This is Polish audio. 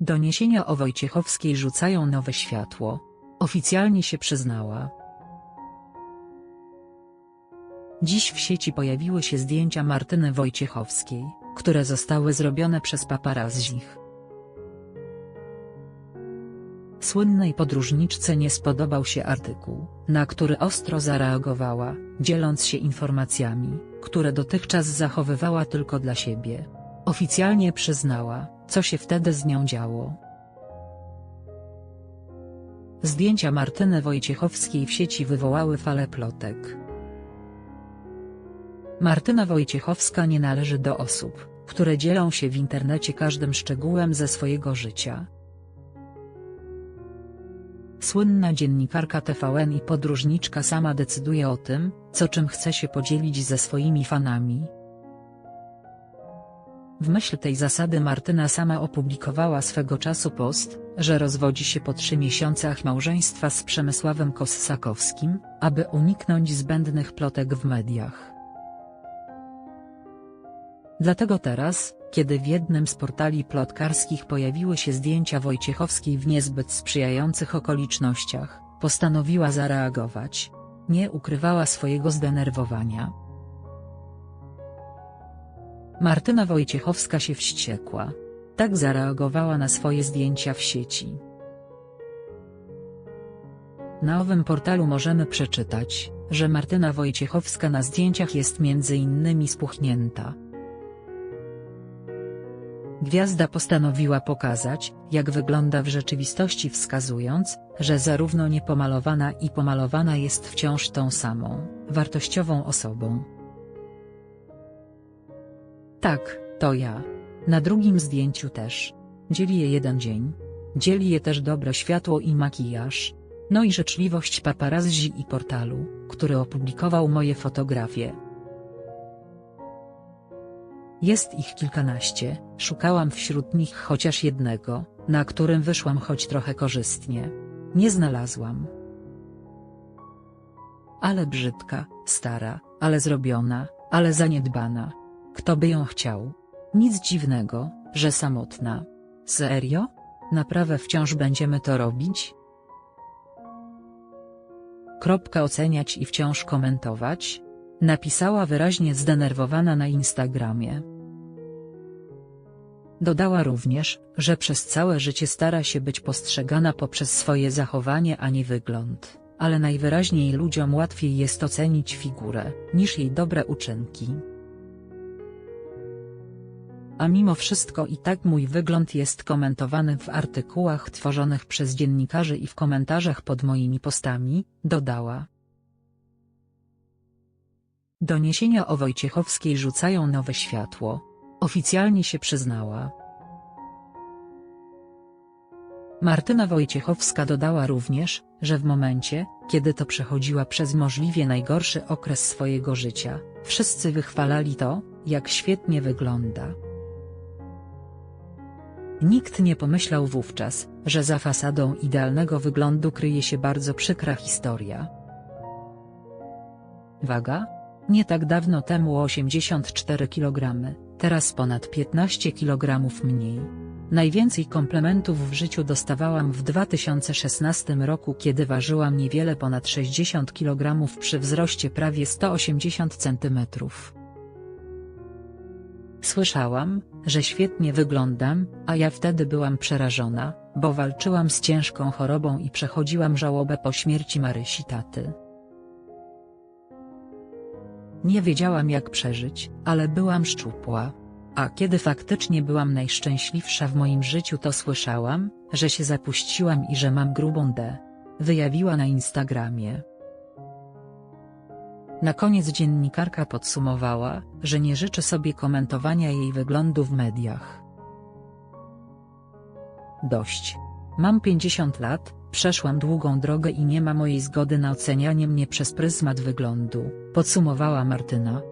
Doniesienia o Wojciechowskiej rzucają nowe światło. Oficjalnie się przyznała. Dziś w sieci pojawiły się zdjęcia Martyny Wojciechowskiej, które zostały zrobione przez paparazzich. Słynnej podróżniczce nie spodobał się artykuł, na który ostro zareagowała, dzieląc się informacjami, które dotychczas zachowywała tylko dla siebie. Oficjalnie przyznała, co się wtedy z nią działo. Zdjęcia Martyny Wojciechowskiej w sieci wywołały falę plotek. Martyna Wojciechowska nie należy do osób, które dzielą się w internecie każdym szczegółem ze swojego życia. Słynna dziennikarka TVN i podróżniczka sama decyduje o tym, co czym chce się podzielić ze swoimi fanami. W myśl tej zasady Martyna sama opublikowała swego czasu post, że rozwodzi się po trzy miesiącach małżeństwa z Przemysławem Kossakowskim, aby uniknąć zbędnych plotek w mediach. Dlatego teraz, kiedy w jednym z portali plotkarskich pojawiły się zdjęcia Wojciechowskiej w niezbyt sprzyjających okolicznościach, postanowiła zareagować. Nie ukrywała swojego zdenerwowania. Martyna Wojciechowska się wściekła. Tak zareagowała na swoje zdjęcia w sieci. Na owym portalu możemy przeczytać, że Martyna Wojciechowska na zdjęciach jest między innymi spuchnięta. Gwiazda postanowiła pokazać, jak wygląda w rzeczywistości wskazując, że zarówno niepomalowana i pomalowana jest wciąż tą samą, wartościową osobą. Tak, to ja. Na drugim zdjęciu też. Dzieli je jeden dzień. Dzieli je też dobre światło i makijaż. No i życzliwość paparazzi i portalu, który opublikował moje fotografie. Jest ich kilkanaście, szukałam wśród nich chociaż jednego, na którym wyszłam choć trochę korzystnie. Nie znalazłam. Ale brzydka, stara, ale zrobiona, ale zaniedbana. Kto by ją chciał? Nic dziwnego, że samotna. Serio? Naprawdę wciąż będziemy to robić? Kropka oceniać i wciąż komentować? Napisała wyraźnie zdenerwowana na Instagramie. Dodała również, że przez całe życie stara się być postrzegana poprzez swoje zachowanie a nie wygląd, ale najwyraźniej ludziom łatwiej jest ocenić figurę, niż jej dobre uczynki. A mimo wszystko i tak mój wygląd jest komentowany w artykułach tworzonych przez dziennikarzy i w komentarzach pod moimi postami, dodała. Doniesienia o Wojciechowskiej rzucają nowe światło. Oficjalnie się przyznała. Martyna Wojciechowska dodała również, że w momencie, kiedy to przechodziła przez możliwie najgorszy okres swojego życia, wszyscy wychwalali to, jak świetnie wygląda. Nikt nie pomyślał wówczas, że za fasadą idealnego wyglądu kryje się bardzo przykra historia. Waga? Nie tak dawno temu 84 kg, teraz ponad 15 kg mniej. Najwięcej komplementów w życiu dostawałam w 2016 roku kiedy ważyłam niewiele ponad 60 kg przy wzroście prawie 180 cm. Słyszałam, że świetnie wyglądam, a ja wtedy byłam przerażona, bo walczyłam z ciężką chorobą i przechodziłam żałobę po śmierci Marysi taty. Nie wiedziałam jak przeżyć, ale byłam szczupła. A kiedy faktycznie byłam najszczęśliwsza w moim życiu to słyszałam, że się zapuściłam i że mam grubą D. Wyjawiła na Instagramie. Na koniec dziennikarka podsumowała, że nie życzy sobie komentowania jej wyglądu w mediach. Dość. Mam 50 lat, przeszłam długą drogę i nie ma mojej zgody na ocenianie mnie przez pryzmat wyglądu, podsumowała Martyna,